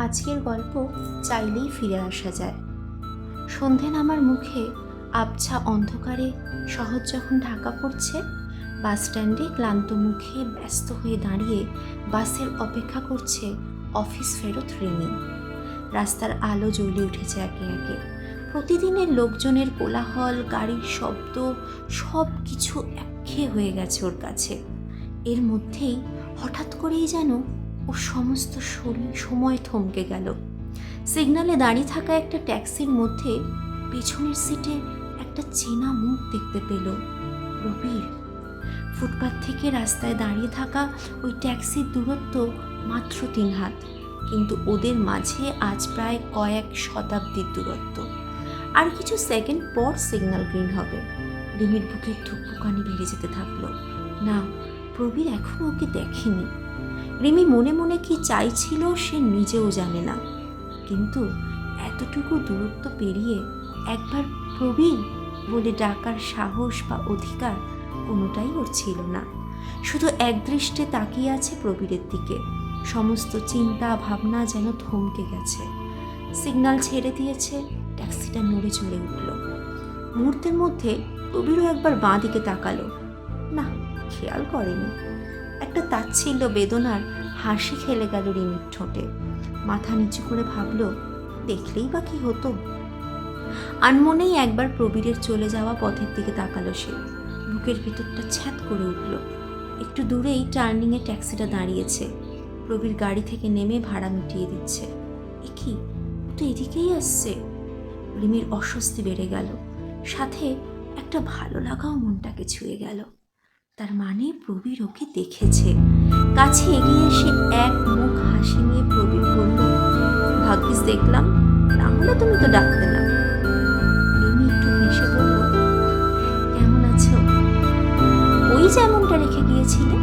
আজকের গল্প চাইলেই ফিরে আসা যায়। সন্ধে নামার মুখে আবছা অন্ধকারে শহর যখন ঢাকা পড়ছে, বাস স্ট্যান্ডে ক্লান্ত মুখে ব্যস্ত হয়ে দাঁড়িয়ে বাসের অপেক্ষা করছে অফিস ফেরত রিমি রাস্তার আলো জ্বলে উঠেছে একে একে। প্রতিদিনের লোকজনের কোলাহল, গাড়ির শব্দ সব কিছু একঘেয়ে হয়ে গেছে ওর কাছে। এর মধ্যেই হঠাৎ করেই যেন ওর সমস্ত শরীর, সময় থমকে গেল। সিগনালে দাঁড়িয়ে থাকা একটা ট্যাক্সির মধ্যে পেছনের সিটে একটা চেনা মুখ দেখতে পেল রবির ফুটপাথ থেকে রাস্তায় দাঁড়িয়ে থাকা ওই ট্যাক্সির দূরত্ব মাত্র তিন হাত, কিন্তু ওদের মাঝে আজ প্রায় কয়েক শতাব্দীর দূরত্ব। আর কিছু সেকেন্ড পর সিগন্যাল গ্রিন হবে। রিমির বুকের ধুকপুকানি বেড়ে যেতে থাকল। না, প্রবীর এখনও ওকে দেখেনি। রিমি মনে মনে কি চাইছিল সে নিজেও জানে না। কিন্তু এতটুকু দূরত্ব পেরিয়ে একবার প্রবীর বলে ডাকার সাহস বা অধিকার কোনোটাই ওর ছিল না। শুধু একদৃষ্টে তাকিয়ে আছে প্রবীরের দিকে। সমস্ত চিন্তা, ভাবনা যেন থমকে গেছে। সিগন্যাল ছেড়ে দিয়েছে, ট্যাক্সিটা নড়ে চড়ে উঠল। মুহূর্তের মধ্যে প্রবীরও একবার বাঁ দিকে তাকালো। না, খেয়াল করেনি। একটা তাচ্ছিল্য বেদনার হাসি খেলে গেল রিমির ঠোঁটে। মাথা নিচু করে ভাবলো, দেখলেই বা কি হতো? আনমনেই একবার প্রবীরের চলে যাওয়া পথের দিকে তাকালো সে। বুকের ভিতরটা ছ্যাত করে উঠল। একটু দূরেই টার্নিংয়ে ট্যাক্সিটা দাঁড়িয়েছে। প্রবীর গাড়ি থেকে নেমে ভাড়া মিটিয়ে দিচ্ছে। এ কি? তো এদিকেই আসছে? রিমির অস্বস্তি বেড়ে গেল। সাথে একটা ভালো লাগাও মনটাকে ছুঁয়ে গেল। তার মানে প্রবীর ওকে দেখেছে। কাছে এগিয়ে এসে এক মুখ হাসি নিয়ে প্রবীর বলল, ভাগ্যিস দেখলাম, না হলে তুমি তো ডাকতে না। রিমি একটু হেসে বলল, কেমন আছো? ওই যেমনটা রেখে গিয়েছিলে?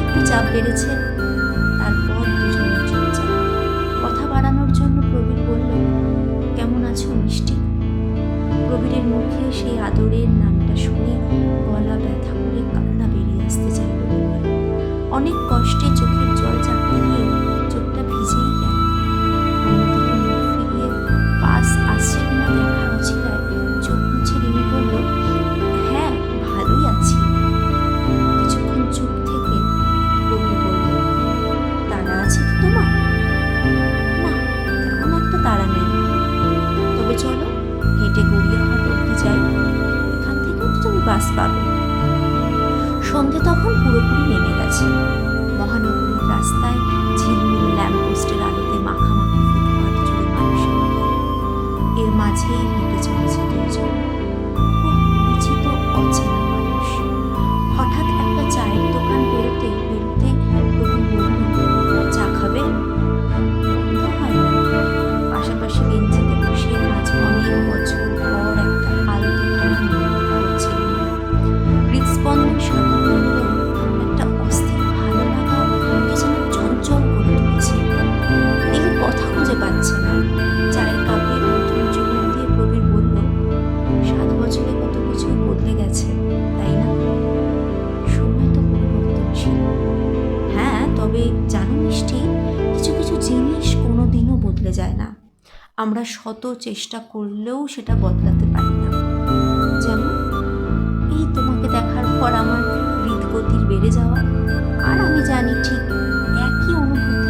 একটু চাপ বেড়েছে। তারপর দুজনে চলে যায়। কথা বাড়ানোর জন্য প্রবীর বলল, কেমন আছো, মিষ্টি? মুখে সেই আদরের নামটা শুনে গলা ব্যথা করে কান্না বেরিয়ে আসতে চাইল অনেক কষ্টে চোখের বাস পাবে। সন্ধে তখন পুরোপুরি নেমে গেছে। মহানগরীর রাস্তায় জিনিস কোনো দিনও বদলে যায় না। আমরা শত চেষ্টা করলেও সেটা বদলাতে পারি না। যেমন এই তোমাকে দেখার পর আমার হৃদগতির বেড়ে যাওয়া আর আমি জানি ঠিক একই অনুভূতি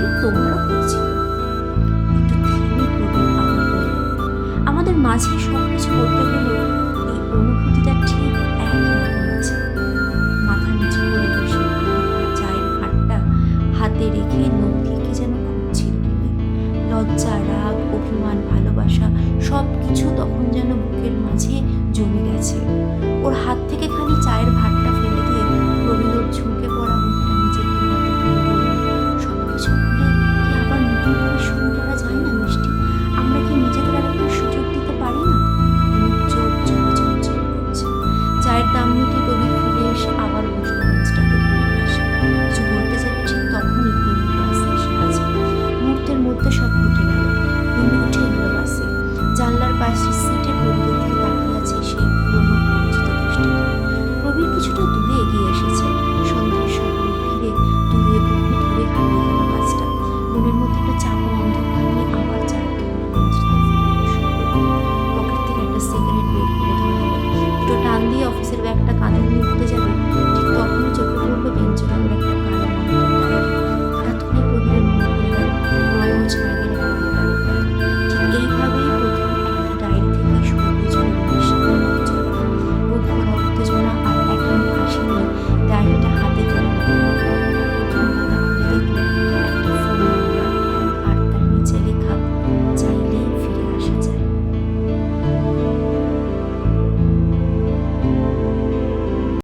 আবার বলল, আমাদের মাঝে সব কিছু বলতে গেলেও এই অনুভূতিটা ঠিক অভিমান, ভালোবাসা সব কিছু তখন যেন বুকের মাঝে জমে গেছে। ওর হাত থেকে খালি চায়ের ভাতটা ফেলে দিয়ে প্রবীর ওর ঝুঁকে পড়া মুখটা নিজের সব কিছু কি আবার নতুন করে শুরু করা যায় না মিষ্টি? আমরা কি নিজেদের আর সুযোগ দিতে পারি না? চোখ করছে। চায়ের দাম মিটিয়ে প্রবীর ফিরে এসে আবার ঠিক তখনই মুহূর্তের মধ্যে সব ঘটে গেল। এখনও উঠেনি বাসে জানলার পাশে সিটে পড়বে থেকে দাঁড়িয়ে আছে সেই পুরনো পরিচিত দৃষ্টি প্রবীর কিছুটা দূরে এগিয়ে এসেছে। সন্ধ্যের সকল ভিড়ে দূরে বহু দূরে হারিয়ে গেল গাছটা মনের মধ্যে একটা চাপা অন্ধকার নিয়ে আবার চায়ের পকেট থেকে একটা সিগারেট বের করে ধরে দুটো টান দিয়ে অফিসের ব্যাগটা কাঁধে নিয়ে উঠতে যাবে